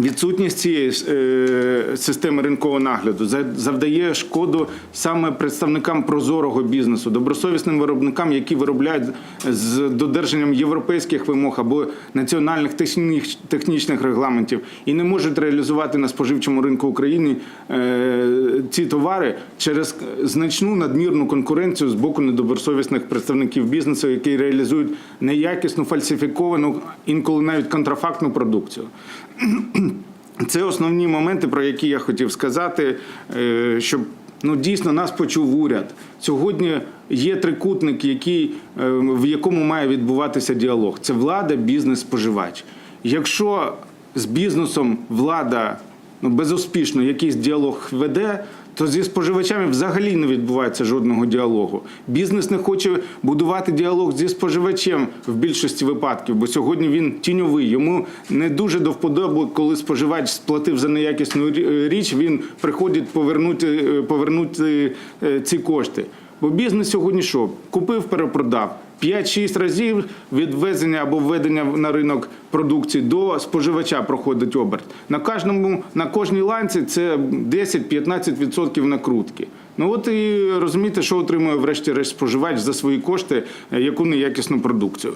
Відсутність цієї е, системи ринкового нагляду за- завдає шкоду саме представникам прозорого бізнесу, добросовісним виробникам, які виробляють з додержанням європейських вимог або національних техні- технічних регламентів і не можуть реалізувати на споживчому ринку України е, ці товари через значну надмірну конкуренцію з боку недобросовісних представників бізнесу, які реалізують неякісну, фальсифіковану, інколи навіть контрафактну продукцію. Це основні моменти, про які я хотів сказати, е, щоб ну дійсно нас почув уряд. Сьогодні є трикутник, який, е, в якому має відбуватися діалог. Це влада, бізнес, споживач. Якщо з бізнесом влада ну, безуспішно якийсь діалог веде, то зі споживачами взагалі не відбувається жодного діалогу. Бізнес не хоче будувати діалог зі споживачем в більшості випадків, бо сьогодні він тіньовий. Йому не дуже до вподоби, коли споживач сплатив за неякісну річ, він приходить повернути, е, повернути е, ці кошти. Бо бізнес сьогодні що? Купив, перепродав. 5-6 разів від ввезення або введення на ринок продукції до споживача проходить оберт. На кожному на кожній ланці це 10-15% накрутки. Ну от і розумієте, що отримує врешті-решт споживач за свої кошти, е, яку неякісну продукцію.